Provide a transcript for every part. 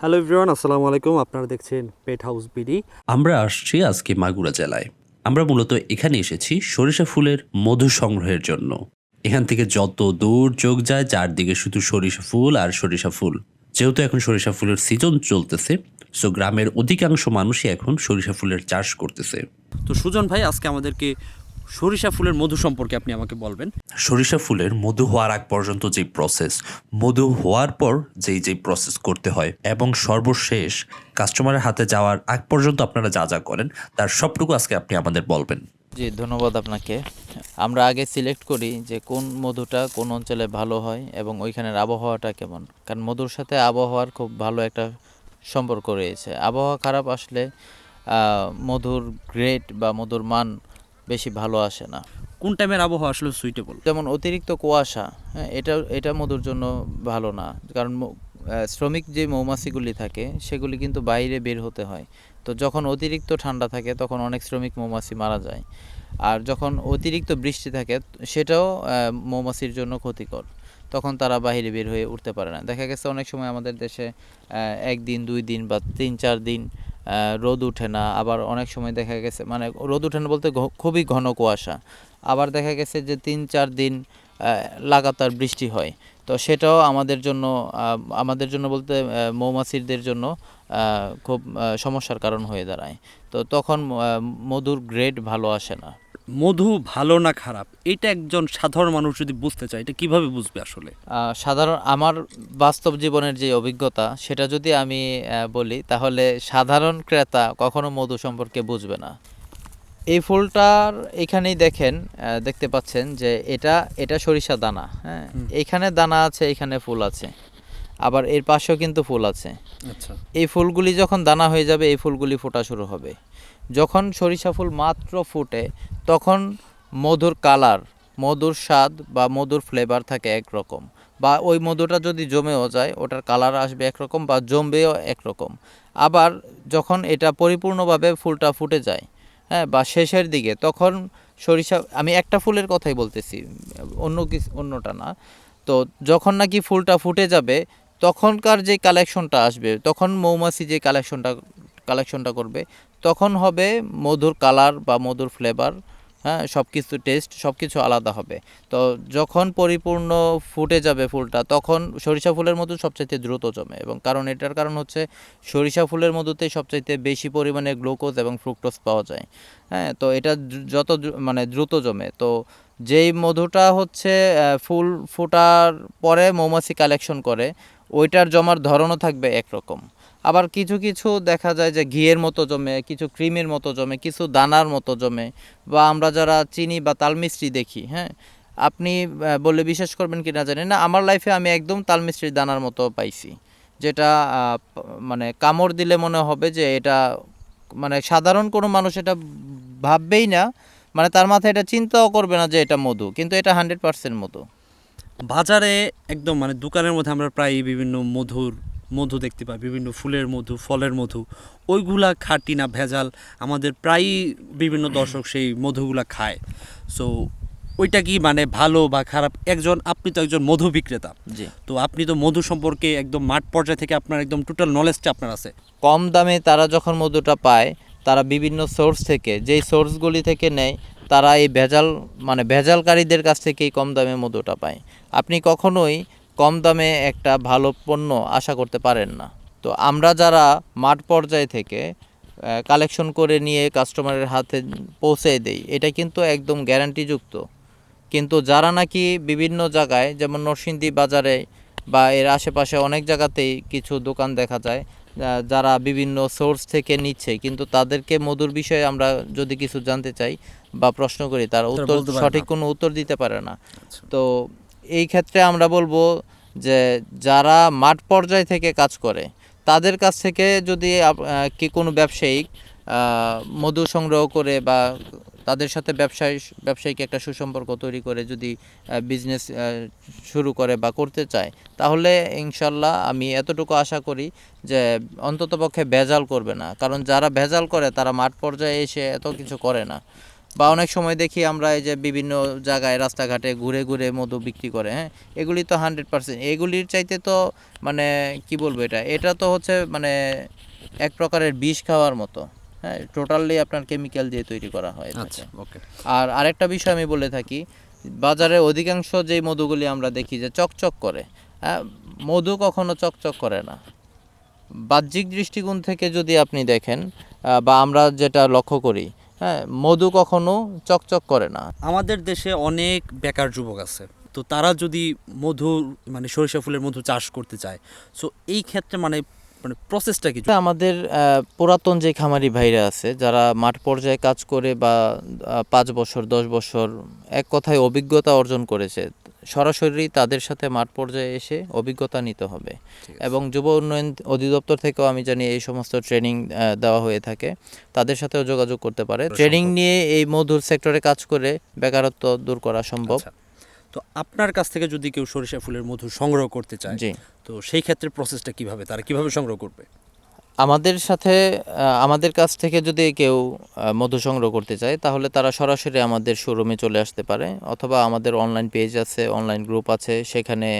Hello everyone আসসালামু আলাইকুম। আপনারা দেখছেন পেট হাউস বিডি আমরা আসছি আজকে মাগুরা জেলায়। আমরা মূলত এখানে এসেছি সরিষা ফুলের মধু সংগ্রহের জন্য। এখান থেকে যত দূর চোখ যায় চারদিকে শুধু সরিষা ফুল আর সরিষা ফুল। যেহেতু এখন সরিষা ফুলের সিজন চলতেছে সো গ্রামের অধিকাংশ মানুষই এখন সরিষা ফুলের চাষ করতেছে। তো সুজন ভাই আজকে আমাদেরকে সরিষা ফুলের মধু সম্পর্কে আপনি আমাকে বলবেন। সরিষা ফুলের মধু হওয়ার আগ পর্যন্ত যে প্রসেস মধু হওয়ার পর যেই যেই প্রসেস করতে হয় এবং সর্বশেষ কাস্টমারের হাতে যাওয়ার আগ পর্যন্ত আপনারা যা যা করেন তার সবটুকু আজকে আপনি আমাদের বলবেন। জি ধন্যবাদ আপনাকে। আমরা আগে সিলেক্ট করি যে কোন মধুটা কোন অঞ্চলে ভালো হয় এবং ওইখানের আবহাওয়াটা কেমন। কারণ মধুর সাথে আবহাওয়ার খুব ভালো একটা সম্পর্ক রয়েছে। আবহাওয়া খারাপ আসলে মধুর গ্রেড বা মধুর মান বেশি ভালো আসে না। কোন টাইমের আবহাওয়া আসলে সুইটেবল যেমন অতিরিক্ত কুয়াশা হ্যাঁ এটা এটা মধুর জন্য ভালো না। কারণ শ্রমিক যে মৌমাছিগুলি থাকে সেগুলি কিন্তু বাইরে বের হতে হয়। তো যখন অতিরিক্ত ঠান্ডা থাকে তখন অনেক শ্রমিক মৌমাছি মারা যায়। আর যখন অতিরিক্ত বৃষ্টি থাকে সেটাও মৌমাছির জন্য ক্ষতিকর। তখন তারা বাইরে বের হয়ে উঠতে পারে না। দেখা গেছে অনেক সময় আমাদের দেশে একদিন দুই দিন বা তিন চার দিন রোদ উঠে না, আবার অনেক সময় দেখা গেছে মানে রোদ উঠে না বলতে খুবই ঘন কুয়াশা। আবার দেখা গেছে যে তিন চার দিন লাগাতার বৃষ্টি হয়। তো সেটাও আমাদের জন্য আমাদের জন্য বলতে মৌমাছিদের জন্য খুব সমস্যার কারণ হয়ে দাঁড়ায়। তো তখন মধুর গ্রেড ভালো আসে না। মধু ভালো না খারাপ? এটা একজন সাধারণ মানুষ যদি বুঝতে চায় এটা কীভাবে বুঝবে আসলে? সাধারণ আমার বাস্তব জীবনের যে অভিজ্ঞতা সেটা যদি আমি বলি তাহলে সাধারণ ক্রেতা কখনো মধু সম্পর্কে বুঝবে না। এই ফুলটার এখানেই দেখেন দেখতে পাচ্ছেন যে এটা এটা সরিষা দানা হ্যাঁ? এখানে দানা আছে এখানে ফুল আছে। আবার এর পাশেও কিন্তু ফুল আছে। আচ্ছা। এই ফুলগুলি যখন দানা হয়ে যাবে এই ফুলগুলি ফোটা শুরু হবে। যখন সরিষা ফুল মাত্র ফুটে, তখন মধুর কালার, মধুর স্বাদ বা মধুর ফ্লেভার থাকে একরকম। বা ওই মধুটা যদি জমেও যায়, ওটার কালার আসবে একরকম বা জমবেও একরকম। আবার যখন এটা পরিপূর্ণভাবে ফুলটা ফুটে যায় হ্যাঁ বা শেষের দিকে, তখন সরিষা, আমি একটা ফুলের কথাই বলতেছি, অন্য কিছু, অন্যটা না। তো যখন নাকি ফুলটা ফুটে যাবে, তখনকার যে কালেকশনটা আসবে, তখন মৌমাছি যে কালেকশনটা কালেকশনটা করবে। তখন হবে মধুর কালার বা মধুর ফ্লেভার হ্যাঁ সব কিছু টেস্ট সব কিছু আলাদা হবে। তো যখন পরিপূর্ণ ফুটে যাবে ফুলটা, তখন সরিষা ফুলের মধু সবচাইতে দ্রুত জমে এবং কারণ এটার কারণ হচ্ছে সরিষা ফুলের মধুতে সবচাইতে বেশি পরিমাণে গ্লুকোজ এবং ফ্রুক্টোজ পাওয়া যায়। হ্যাঁ তো এটা যত মানে দ্রুত জমে। তো যেই মধুটা হচ্ছে ফুল ফোটার পরে মৌমাছি কালেকশন করে, ওইটার জমার ধরনও থাকবে একরকম। আবার কিছু কিছু দেখা যায় যে ঘিয়ের মতো জমে, কিছু ক্রিমের মতো জমে, কিছু দানার মতো জমে, বা আমরা যারা চিনি বা তালমিস্ত্রি দেখি হ্যাঁ আপনি বললে বিশ্বাস করবেন কি না জানি না, আমার লাইফে আমি একদম তালমিস্ত্রির দানার মতো পাইছি, যেটা মানে কামড় দিলে মনে হবে যে এটা মানে সাধারণ কোনো মানুষ এটা ভাববেই না মানে তার মাথায় এটা চিন্তাও করবে না যে এটা মধু, কিন্তু এটা হান্ড্রেড পার্সেন্ট মধু। বাজারে একদম মানে দোকানের মধ্যে আমরা প্রায় বিভিন্ন মধুর মধু দেখতে পাই বিভিন্ন ফুলের মধু ফলের মধু। ওইগুলা খাঁটি না ভেজাল আমাদের প্রায়ই বিভিন্ন দর্শক সেই মধুগুলা খায়। সো ওইটা কি মানে ভালো বা খারাপ? একজন আপনি তো একজন মধু বিক্রেতা। জি। তো আপনি তো মধু সম্পর্কে একদম মাঠ পর্যায় থেকে আপনার একদম টোটাল নলেজটা আপনার আছে। কম দামে তারা যখন মধুটা পায় তারা বিভিন্ন সোর্স থেকে যেই সোর্সগুলি থেকে নেয় তারা এই ভেজাল মানে ভেজালকারীদের কাছ থেকেই কম দামে মধুটা পায়। আপনি কখনোই কম দামে একটা ভালো পণ্য আশা করতে পারেন না। তো আমরা যারা মাঠ পর্যায় থেকে কালেকশন করে নিয়ে কাস্টমারের হাতে পৌঁছে দেই এটা কিন্তু একদম গ্যারান্টিযুক্ত কিন্তু যারা নাকি বিভিন্ন জায়গায় যেমন নরসিংদী বাজারে বা এর আশেপাশে অনেক জায়গাতেই কিছু দোকান দেখা যায় যারা বিভিন্ন সোর্স থেকে নিচ্ছে কিন্তু তাদেরকে মধুর বিষয়ে আমরা যদি কিছু জানতে চাই বা প্রশ্ন করি তার উত্তর সঠিক কোনো উত্তর দিতে পারে না। তো এই ক্ষেত্রে আমরা বলব যে যারা মাঠ পর্যায় থেকে কাজ করে, তাদের কাছ থেকে যদি কি কোনো ব্যবসায়িক মধু সংগ্রহ করে বা তাদের সাথে ব্যবসায়, ব্যবসায়িক একটা সুসম্পর্ক তৈরি করে যদি বিজনেস শুরু করে বা করতে চায়, তাহলে ইনশাল্লাহ আমি এতটুকু আশা করি যে অন্ততপক্ষে ভেজাল করবে না। কারণ যারা ভেজাল করে তারা মাঠ পর্যায়ে এসে এত কিছু করে না। বা অনেক সময় দেখি আমরা এই যে বিভিন্ন জায়গায় রাস্তাঘাটে ঘুরে ঘুরে মধু বিক্রি করে হ্যাঁ? এগুলি তো হান্ড্রেড পার্সেন্ট এগুলির চাইতে তো মানে কি বলব এটা? এটা তো হচ্ছে মানে এক প্রকারের বিষ খাওয়ার মতো হ্যাঁ? টোটালি আপনার কেমিক্যাল দিয়ে তৈরি করা হয়। আচ্ছা আর আরেকটা বিষয় আমি বলে থাকি বাজারে অধিকাংশ যেই মধুগুলি আমরা দেখি যে চকচক করে হ্যাঁ, মধু কখনো চকচক করে না। বাহ্যিক দৃষ্টিকোণ থেকে যদি আপনি দেখেন বা আমরা যেটা লক্ষ্য করি হ্যাঁ মধু কখনো চকচক করে না। আমাদের দেশে অনেক বেকার যুবক আছে। তো তারা যদি মধু মানে সরিষা ফুলের মধু চাষ করতে চায় সো এই ক্ষেত্রে মানে মানে প্রসেসটা কি? আমাদের পুরাতন যে খামারি ভাইরা আছে যারা মাঠ পর্যায়ে কাজ করে বা পাঁচ বছর দশ বছর এক কথায় অভিজ্ঞতা অর্জন করেছে সরাসরি তাদের সাথে মাঠ পর্যায়ে এসে অভিজ্ঞতা নিতে হবে। এবং যুব উন্নয়ন অধিদপ্তর থেকেও আমি জানি এই সমস্ত ট্রেনিং দেওয়া হয়ে থাকে। তাদের সাথেও যোগাযোগ করতে পারে। ট্রেনিং নিয়ে এই মধুর সেক্টরে কাজ করে বেকারত্ব দূর করা সম্ভব। আচ্ছা। তো আপনার কাছ থেকে যদি কেউ সরিষা ফুলের মধু সংগ্রহ করতে চায় তো সেই ক্ষেত্রে প্রসেসটা কীভাবে? তারা কীভাবে সংগ্রহ করবে? আমাদের সাথে আমাদের কাছ থেকে যদি কেউ মধু সংগ্রহ করতে চায় তাহলে তারা সরাসরি আমাদের শোরুমে চলে আসতে পারে। অথবা আমাদের অনলাইন পেজ আছে অনলাইন গ্রুপ আছে সেখানে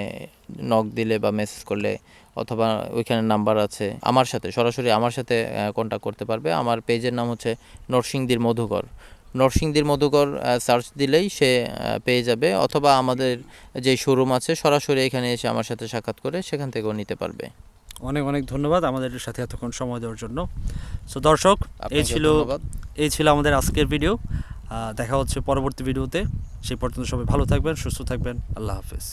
নক দিলে বা মেসেজ করলে অথবা ওইখানে নাম্বার আছে আমার সাথে সরাসরি আমার সাথে কন্ট্যাক্ট করতে পারবে। আমার পেজের নাম হচ্ছে নরসিংদীর মধুকর নরসিংদীর মধুকর সার্চ দিলেই সে পেয়ে যাবে। অথবা আমাদের যে শোরুম আছে সরাসরি এখানে এসে আমার সাথে সাক্ষাৎ করে সেখান থেকেও নিতে পারবে। অনেক অনেক ধন্যবাদ আমাদের সাথে এতক্ষণ সময় দেওয়ার জন্য। সো দর্শক এই ছিল এই ছিল আমাদের আজকের ভিডিও দেখা হচ্ছে পরবর্তী ভিডিওতে সেই পর্যন্ত সবাই ভালো থাকবেন সুস্থ থাকবেন। আল্লাহ হাফেজ।